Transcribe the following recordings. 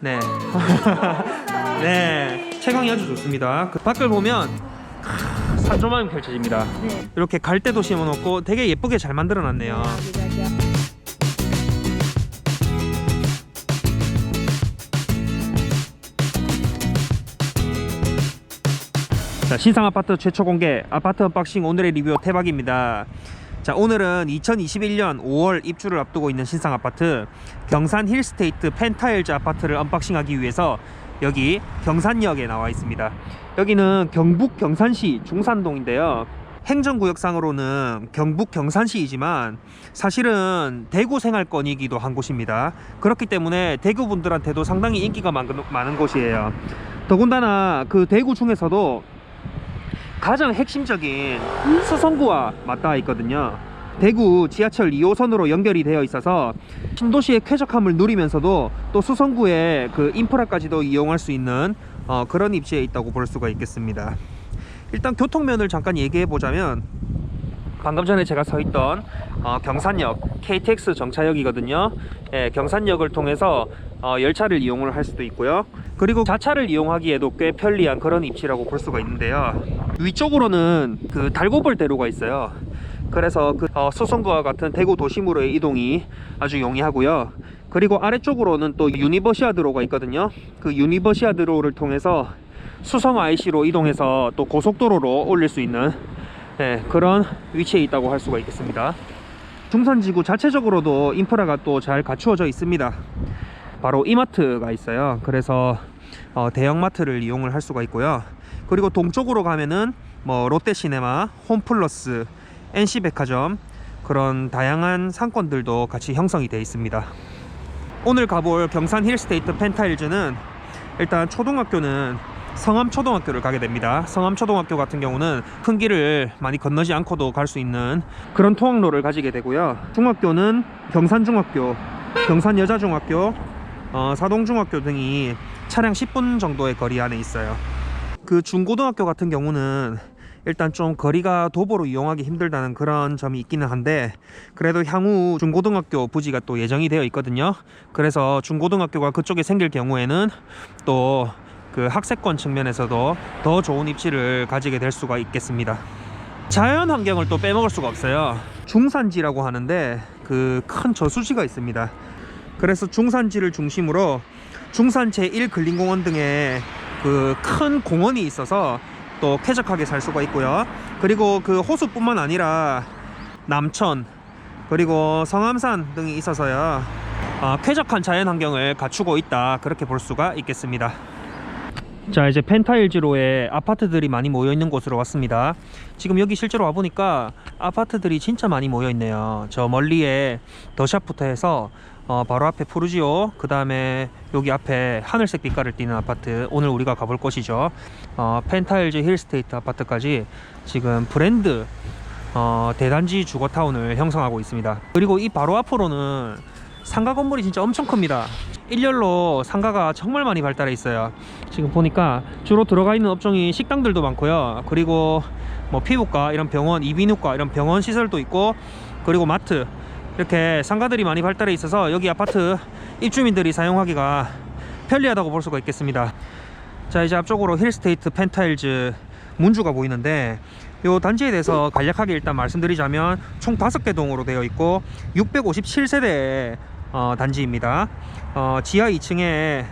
네. 네. 채광이 아주 좋습니다. 그 밖을 보면 크, 산조망이 펼쳐집니다. 네. 이렇게 갈대도 심어놓고 되게 예쁘게 잘 만들어놨네요. 자, 신상 아파트 최초 공개 아파트 언박싱 오늘의 리뷰 태박입니다. 자, 오늘은 2021년 5월 입주를 앞두고 있는 신상 아파트 경산 힐스테이트 펜타일즈 아파트를 언박싱하기 위해서 여기 경산역에 나와 있습니다. 여기는 경북 경산시 중산동인데요. 행정구역상으로는 경북 경산시이지만 사실은 대구 생활권이기도 한 곳입니다. 그렇기 때문에 대구 분들한테도 상당히 인기가 많은, 곳이에요. 더군다나 그 대구 중에서도 가장 핵심적인 수성구와 맞닿아 있거든요. 대구 지하철 2호선으로 연결이 되어 있어서 신도시의 쾌적함을 누리면서도 또 수성구의 그 인프라까지도 이용할 수 있는 어, 그런 입지에 있다고 볼 수가 있겠습니다. 일단 교통면을 잠깐 얘기해 보자면 방금 전에 제가 서 있던 어, 경산역 KTX 정차역이거든요. 예, 경산역을 통해서 어, 열차를 이용을 할 수도 있고요. 그리고 자차를 이용하기에도 꽤 편리한 그런 입지라고 볼 수가 있는데요. 위쪽으로는 그 달고벌 대로가 있어요. 그래서 그 어, 수성구와 같은 대구 도심으로의 이동이 아주 용이하고요. 그리고 아래쪽으로는 또 유니버시아 드로가 있거든요. 그 유니버시아 드로를 통해서 수성 IC로 이동해서 또 고속도로로 올릴 수 있는 네, 그런 위치에 있다고 할 수가 있겠습니다. 중산지구 자체적으로도 인프라가 또 잘 갖추어져 있습니다. 바로 이마트가 있어요. 그래서 어, 대형마트를 이용을 할 수가 있고요. 그리고 동쪽으로 가면은 뭐 롯데시네마, 홈플러스, NC백화점 그런 다양한 상권들도 같이 형성이 되어 있습니다. 오늘 가볼 경산 힐스테이트 펜타일즈는 일단 초등학교는 성암초등학교를 가게 됩니다. 성암초등학교 같은 경우는 큰 길을 많이 건너지 않고도 갈 수 있는 그런 통학로를 가지게 되고요. 중학교는 경산중학교, 경산여자중학교, 어, 사동중학교 등이 차량 10분 정도의 거리 안에 있어요. 그 중고등학교 같은 경우는 일단 좀 거리가 도보로 이용하기 힘들다는 그런 점이 있기는 한데 그래도 향후 중고등학교 부지가 또 예정이 되어 있거든요. 그래서 중고등학교가 그쪽에 생길 경우에는 또 그 학세권 측면에서도 더 좋은 입지를 가지게 될 수가 있겠습니다. 자연 환경을 또 빼먹을 수가 없어요. 중산지라고 하는데 그 큰 저수지가 있습니다. 그래서 중산지를 중심으로 중산 제1 근린공원 등의 그 큰 공원이 있어서 또 쾌적하게 살 수가 있고요. 그리고 그 호수뿐만 아니라 남천 그리고 성암산 등이 있어서요. 어, 쾌적한 자연 환경을 갖추고 있다 그렇게 볼 수가 있겠습니다. 자 이제 펜타일즈로에 아파트들이 많이 모여 있는 곳으로 왔습니다. 지금 여기 실제로 와 보니까 아파트들이 진짜 많이 모여 있네요. 저 멀리에 더샵부터 해서 어, 바로 앞에 푸르지오, 그 다음에 여기 앞에 하늘색 빛깔을 띠는 아파트 오늘 우리가 가볼 곳이죠. 어, 펜타일즈 힐스테이트 아파트까지 지금 브랜드 어, 대단지 주거타운을 형성하고 있습니다. 그리고 이 바로 앞으로는 상가 건물이 진짜 엄청 큽니다. 일렬로 상가가 정말 많이 발달해 있어요. 지금 보니까 주로 들어가 있는 업종이 식당들도 많고요. 그리고 뭐 피부과 이런 병원, 이비인후과 이런 병원 시설도 있고 그리고 마트 이렇게 상가들이 많이 발달해 있어서 여기 아파트 입주민들이 사용하기가 편리하다고 볼 수가 있겠습니다. 자 이제 앞쪽으로 힐스테이트 펜타일즈 문주가 보이는데 요 단지에 대해서 간략하게 일단 말씀드리자면 총 5개 동으로 되어 있고 657세대 어, 단지입니다. 어, 지하 2층에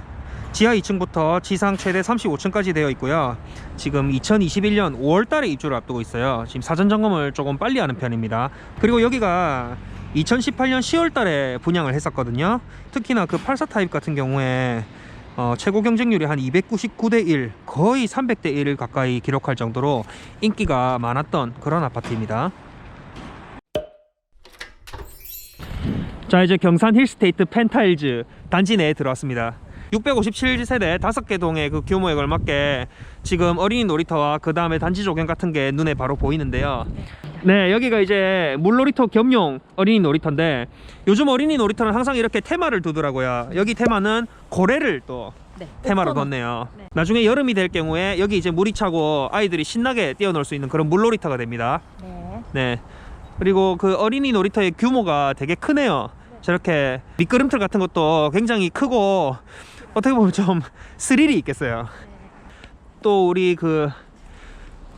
지하 2층부터 지상 최대 35층까지 되어 있고요. 지금 2021년 5월 달에 입주를 앞두고 있어요. 지금 사전 점검을 조금 빨리 하는 편입니다. 그리고 여기가 2018년 10월 달에 분양을 했었거든요. 특히나 그 84 타입 같은 경우에 어, 최고 경쟁률이 한 299대 1, 거의 300대 1을 가까이 기록할 정도로 인기가 많았던 그런 아파트입니다. 자 이제 경산 힐스테이트 펜타일즈 단지 내에 들어왔습니다. 657세대 5개 동의 그 규모에 걸맞게 지금 어린이 놀이터와 그 다음에 단지 조경 같은 게 눈에 바로 보이는데요. 네, 여기가 이제 물놀이터 겸용 어린이 놀이터인데 요즘 어린이 놀이터는 항상 이렇게 테마를 두더라고요. 여기 테마는 고래를 또 네. 테마로 오픈업. 뒀네요. 네. 나중에 여름이 될 경우에 여기 이제 물이 차고 아이들이 신나게 뛰어놀 수 있는 그런 물놀이터가 됩니다. 네. 네. 그리고 그 어린이 놀이터의 규모가 되게 크네요. 저렇게 미끄럼틀 같은 것도 굉장히 크고 어떻게 보면 좀 스릴이 있겠어요. 또 우리 그,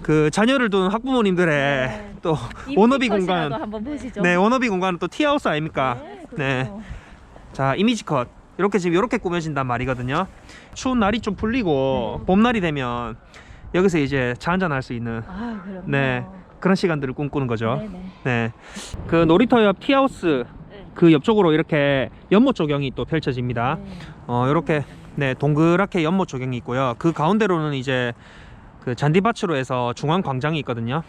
그 자녀를 둔 학부모님들의 네. 또 워너비 공간. 한번 보시죠. 네, 워너비 공간은 또 티하우스 아닙니까? 네. 그렇죠. 자, 이미지 컷. 이렇게 지금 이렇게 꾸며진단 말이거든요. 추운 날이 좀 풀리고 네. 봄날이 되면 여기서 이제 차 한잔 할 수 있는 아, 그럼요. 네. 그런 시간들을 꿈꾸는 거죠. 네네. 네. 그 놀이터 옆 티하우스 네. 그 옆쪽으로 이렇게 연못 조경이 또 펼쳐집니다. 네. 어, 이렇게 네, 동그랗게 연못 조경이 있고요. 그 가운데로는 이제 그 잔디밭으로 해서 중앙 광장이 있거든요.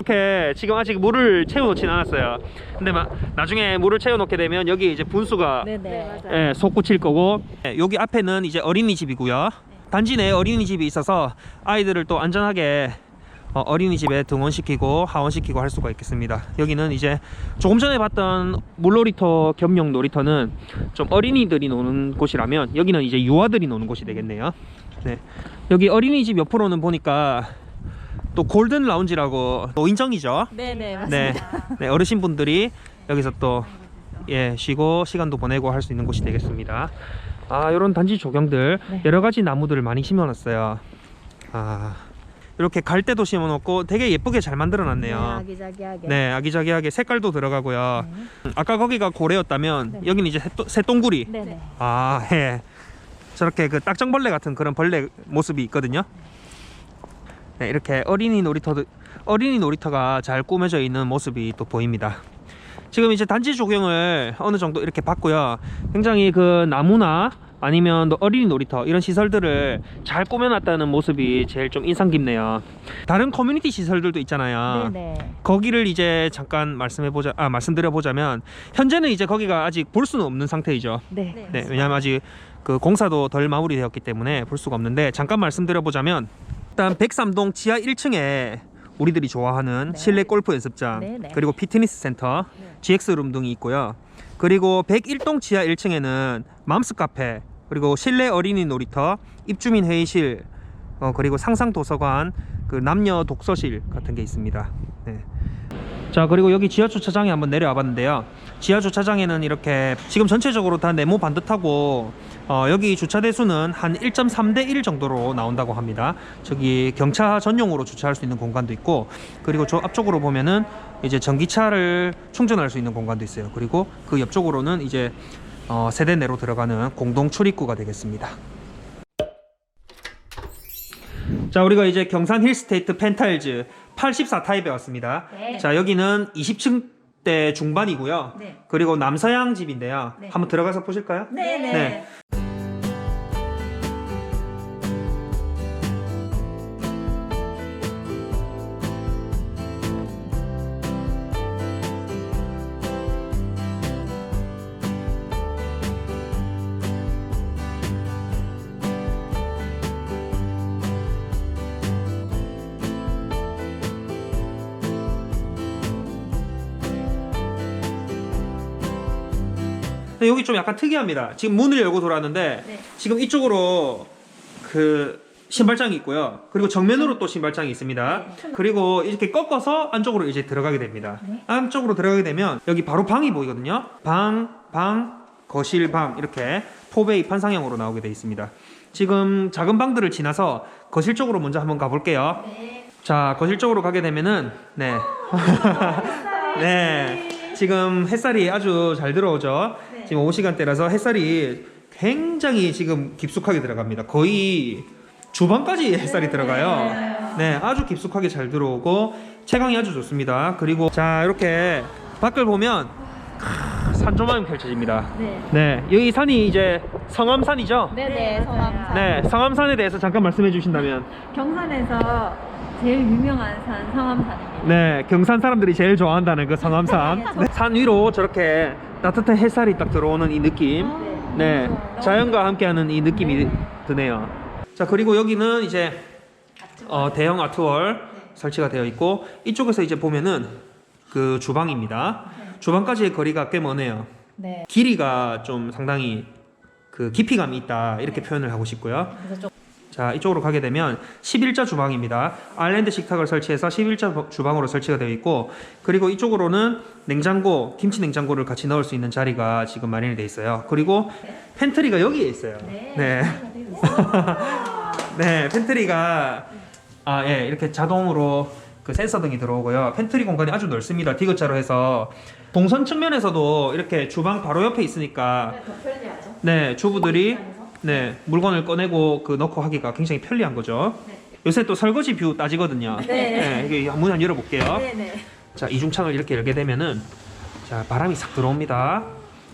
이렇게 지금 아직 물을 채워놓진 않았어요. 근데 막 나중에 물을 채워놓게 되면 여기 이제 분수가 네네. 예, 솟구칠 거고 예, 여기 앞에는 이제 어린이집이고요. 단지 내에 어린이집이 있어서 아이들을 또 안전하게 어, 어린이집에 등원시키고 하원시키고 할 수가 있겠습니다. 여기는 이제 조금 전에 봤던 물놀이터 겸용 놀이터는 좀 어린이들이 노는 곳이라면 여기는 이제 유아들이 노는 곳이 되겠네요. 네. 여기 어린이집 옆으로는 보니까 또 골든 라운지라고 노인정이죠. 네네. 네, 맞습니다. 네 어르신분들이 여기서 또 예, 쉬고 시간도 보내고 할 수 있는 곳이 되겠습니다. 아, 이런 단지 조경들 네. 여러 가지 나무들을 많이 심어놨어요. 아, 이렇게 갈대도 심어놓고 되게 예쁘게 잘 만들어놨네요. 아기자기하게. 네, 아기자기하게 색깔도 들어가고요. 네. 음, 아까 거기가 고래였다면 네. 여기는 이제 새똥, 새똥구리. 네 네. 아, 예. 저렇게 그 딱정벌레 같은 그런 벌레 모습이 있거든요. 네, 이렇게 어린이 놀이터도 어린이 놀이터가 잘 꾸며져 있는 모습이 또 보입니다. 지금 이제 단지 조경을 어느 정도 이렇게 봤고요. 굉장히 그 나무나 아니면 또 어린이 놀이터 이런 시설들을 잘 꾸며놨다는 모습이 제일 좀 인상 깊네요. 다른 커뮤니티 시설들도 있잖아요. 네네. 거기를 이제 잠깐 말씀해 보자 아 말씀드려 보자면 현재는 이제 거기가 아직 볼 수는 없는 상태이죠. 네. 네, 왜냐하면 아직 그 공사도 덜 마무리되었기 때문에 볼 수가 없는데 잠깐 말씀드려 보자면 일단 103동 지하 1층에 우리들이 좋아하는 네. 실내 골프 연습장 네, 네. 그리고 피트니스 센터, 네. GX룸 등이 있고요. 그리고 101동 지하 1층에는 맘스 카페 그리고 실내 어린이 놀이터, 입주민 회의실 어, 그리고 상상 도서관, 그 남녀 독서실 같은 게 있습니다. 네. 자 그리고 여기 지하 주차장에 한번 내려와 봤는데요 지하 주차장에는 이렇게 지금 전체적으로 다 네모 반듯하고 어, 여기 주차 대수는 한 1.3대 1 정도로 나온다고 합니다 저기 경차 전용으로 주차할 수 있는 공간도 있고 그리고 저 앞쪽으로 보면은 이제 전기차를 충전할 수 있는 공간도 있어요 그리고 그 옆쪽으로는 이제 어, 세대 내로 들어가는 공동 출입구가 되겠습니다 자 우리가 이제 경산 힐스테이트 펜타일즈 84 타입에 왔습니다 네. 자 여기는 20층대 중반이고요. 네. 그리고 남서양 집인데요. 네. 한번 들어가서 보실까요? 네 네. 근데 여기 좀 약간 특이합니다. 지금 문을 열고 돌아왔는데 네. 지금 이쪽으로 그 신발장이 있고요. 그리고 정면으로 또 신발장이 있습니다. 그리고 이렇게 꺾어서 안쪽으로 이제 들어가게 됩니다. 네. 안쪽으로 들어가게 되면 여기 바로 방이 보이거든요. 방, 방, 거실, 방 이렇게 포베이 판상형으로 나오게 되어 있습니다. 지금 작은 방들을 지나서 거실 쪽으로 먼저 한번 가볼게요. 자, 거실 쪽으로 가게 되면은 네. 네. 지금 햇살이 아주 잘 들어오죠. 네. 지금 오후 시간대라서 햇살이 굉장히 지금 깊숙하게 들어갑니다. 거의 주방까지 햇살이 들어가요. 네, 아주 깊숙하게 잘 들어오고 채광이 아주 좋습니다. 그리고 자 이렇게 밖을 보면 크, 산조망이 펼쳐집니다. 네. 네, 여기 산이 이제 성암산이죠. 네네. 성암산. 네, 성암산에 대해서 잠깐 말씀해 주신다면, 경산에서 제일 유명한 산 성암산입니다. 네, 경산 사람들이 제일 좋아한다는 그 성암산. 네, 산 위로 저렇게 따뜻한 햇살이 딱 들어오는 이 느낌. 네, 자연과 함께하는 이 느낌이 드네요. 자, 그리고 여기는 이제 어, 대형 아트월 설치가 되어 있고 이쪽에서 이제 보면은 그 주방입니다. 주방까지의 거리가 꽤 머네요. 네. 길이가 좀 상당히 그 깊이감이 있다 이렇게 표현을 하고 싶고요. 자 이쪽으로 가게 되면 11자 주방입니다. 아일랜드 식탁을 설치해서 11자 주방으로 설치가 되어 있고 그리고 이쪽으로는 냉장고, 김치 냉장고를 같이 넣을 수 있는 자리가 지금 마련이 되어 있어요. 그리고 팬트리가 여기에 있어요. 네. 네, 팬트리가 아, 예, 이렇게 자동으로 그 센서 등이 들어오고요. 팬트리 공간이 아주 넓습니다. 디귿자로 해서 동선 측면에서도 이렇게 주방 바로 옆에 있으니까 더 편리하죠. 네, 주부들이 네, 물건을 꺼내고 그 넣고 하기가 굉장히 편리한 거죠. 네. 요새 또 설거지 뷰 따지거든요. 네. 이게 문 한번 열어볼게요. 네네. 자, 이중창을 이렇게 열게 되면은 자, 바람이 싹 들어옵니다.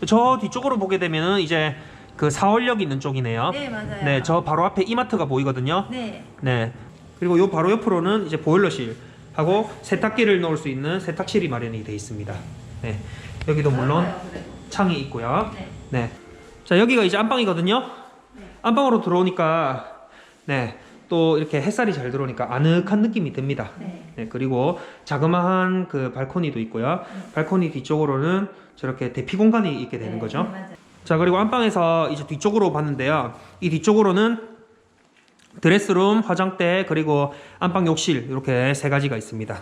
저 뒤쪽으로 보게 되면은 이제 그 사월역 있는 쪽이네요. 네 맞아요. 네, 저 바로 앞에 이마트가 보이거든요. 네. 네. 그리고 요 바로 옆으로는 이제 보일러실 하고 세탁기를 넣을 수 있는 세탁실이 마련이 되어 있습니다. 네. 여기도 물론 그래도. 창이 있고요. 네. 네. 자, 여기가 이제 안방이거든요. 네. 안방으로 들어오니까 네. 또 이렇게 햇살이 잘 들어오니까 아늑한 느낌이 듭니다. 네. 네, 그리고 자그마한 그 발코니도 있고요. 발코니 뒤쪽으로는 저렇게 대피 공간이 있게 되는 네, 거죠. 네. 자, 그리고 안방에서 이제 뒤쪽으로 봤는데요. 이 뒤쪽으로는 드레스룸, 화장대, 그리고 안방 욕실 이렇게 세 가지가 있습니다.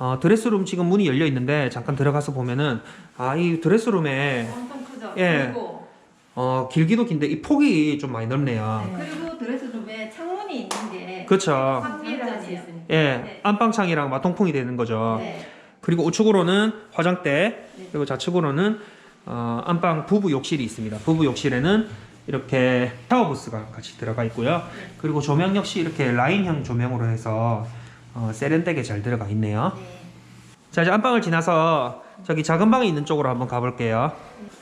어, 드레스룸 지금 문이 열려 있는데 잠깐 들어가서 보면은 아, 이 드레스룸에 엄청 크죠. 예. 그리고 어, 길기도 긴데 이 폭이 좀 많이 넓네요. 그리고 드레스룸에 창문이 있는 게 그렇죠. 환기를 할수 있으니까. 예, 네. 안방창이랑 마통풍이 되는 거죠. 네. 그리고 우측으로는 화장대, 네. 그리고 좌측으로는 어, 안방 부부 욕실이 있습니다. 부부 욕실에는 이렇게 샤워 부스가 같이 들어가 있고요. 그리고 조명 역시 이렇게 라인형 조명으로 해서 어, 세련되게 잘 들어가 있네요. 네. 자 이제 안방을 지나서 저기 작은 방이 있는 쪽으로 한번 가볼게요.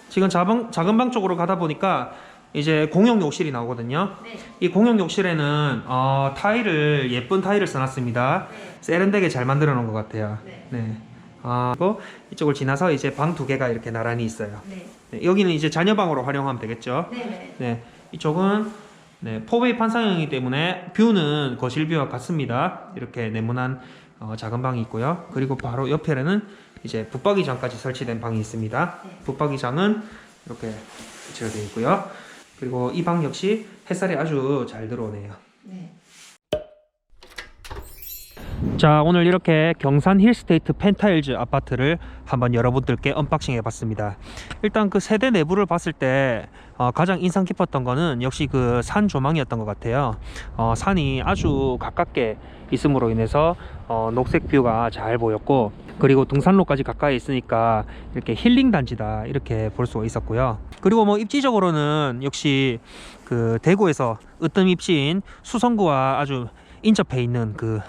지금 작은, 작은 방 쪽으로 가다 보니까 이제 공용 욕실이 나오거든요. 네. 이 공용 욕실에는 어, 타일을 예쁜 타일을 써놨습니다. 네. 세련되게 잘 만들어 놓은 것 같아요. 네. 네. 아, 그리고 이쪽을 지나서 이제 방 두 개가 이렇게 나란히 있어요. 네. 네, 여기는 이제 자녀방으로 활용하면 되겠죠. 네. 네. 네, 이쪽은 네, 포베이 판상형이기 때문에 뷰는 거실 뷰와 같습니다. 이렇게 네모난 어, 작은 방이 있고요. 그리고 바로 옆에는 이제 붙박이장까지 설치된 방이 있습니다. 네. 붙박이장은 이렇게 설치가 되어 있고요. 그리고 이 방 역시 햇살이 아주 잘 들어오네요. 네. 자 오늘 이렇게 경산 힐스테이트 펜타일즈 아파트를 한번 여러분들께 언박싱 해봤습니다. 일단 그 세대 내부를 봤을 때 어, 가장 인상 깊었던 거는 역시 그 산 조망이었던 것 같아요. 어, 산이 아주 가깝게 있음으로 인해서 어, 녹색 뷰가 잘 보였고 그리고 등산로까지 가까이 있으니까 이렇게 힐링 단지다 이렇게 볼 수가 있었고요. 그리고 뭐 입지적으로는 역시 그 대구에서 으뜸 입지인 수성구와 아주 인접해 있는 그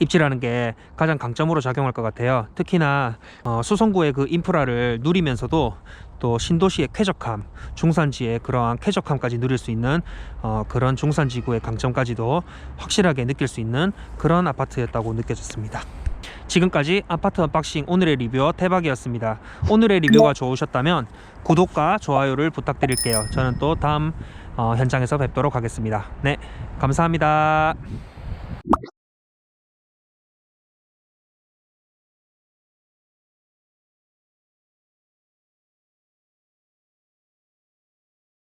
입지라는 게 가장 강점으로 작용할 것 같아요. 특히나 어, 수성구의 그 인프라를 누리면서도 또 신도시의 쾌적함, 중산지의 그러한 쾌적함까지 누릴 수 있는 어, 그런 중산지구의 강점까지도 확실하게 느낄 수 있는 그런 아파트였다고 느껴졌습니다. 지금까지 아파트 언박싱 오늘의 리뷰 대박이었습니다. 오늘의 리뷰가 좋으셨다면 구독과 좋아요를 부탁드릴게요. 저는 또 다음 어, 현장에서 뵙도록 하겠습니다. 네, 감사합니다.